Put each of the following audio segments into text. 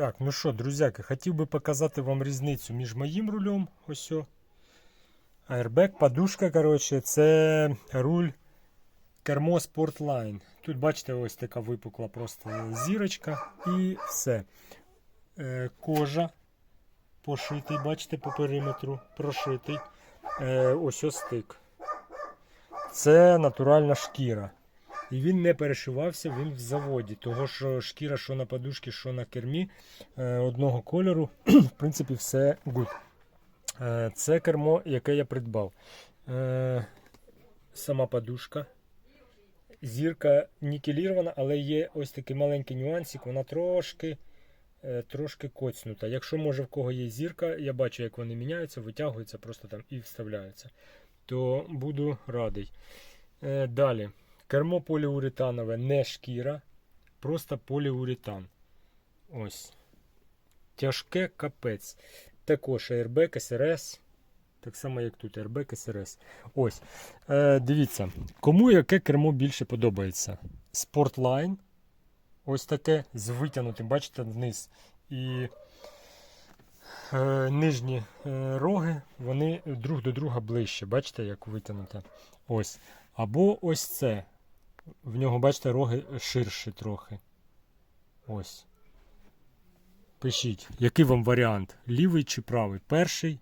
Так, ну що, друзяки, хотів би показати вам різницю між моїм рулем, ось. Airbag, подушка, коротше, це руль кермо Sportline. Тут, бачите, ось така випукла просто зірочка і все. Е, кожа пошитий, бачите, по периметру, прошитий. Е, ось ось стик. Це натуральна шкіра. І він не перешивався, він в заводі. Того що шкіра, що на подушці, що на кермі е, одного кольору, в принципі, все гуд. Е, це кермо, яке я придбав. Е, сама подушка. Зірка нікелірована, але є ось такий маленький нюансик, вона трошки, трошки коцнута. Якщо може в кого є зірка, я бачу, як вони міняються, витягуються просто там і вставляються, то буду радий. Далі. Кермо поліуретанове, не шкіра, просто поліуретан. Ось. Тяжке капець. Також Airbag SRS. Так само, як тут, Airbag SRS. Ось. Е, дивіться, кому яке кермо більше подобається? Sportline. Ось таке з витягнутим, бачите, вниз. І е, нижні е, роги, вони друг до друга ближче. Бачите, як витягнуте. Ось. Або ось це. В нього, бачите, роги ширші трохи. Ось. Пишіть, який вам варіант? Лівий чи правий? Перший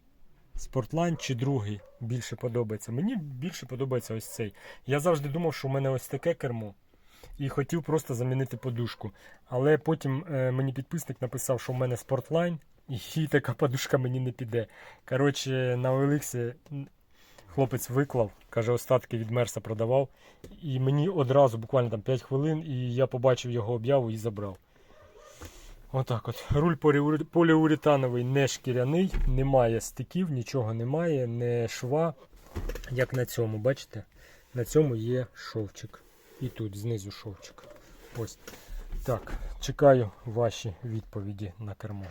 спортлайн чи другий більше подобається? Мені більше подобається ось цей. Я завжди думав, що в мене ось таке кермо. І хотів просто замінити подушку. Але потім е, мені підписник написав, що в мене спортлайн, і така подушка мені не піде. Коротше, на OLX хлопець виклав, каже, остатки від Мерса продавав. І мені одразу, буквально там 5 хвилин, і я побачив його об'яву і забрав. Отак от. Руль поліуретановий, не шкіряний, немає стиків, нічого немає, не шва. Як на цьому, бачите? На цьому є шовчик. І тут знизу шовчик. Ось. Так, чекаю ваші відповіді на кермо.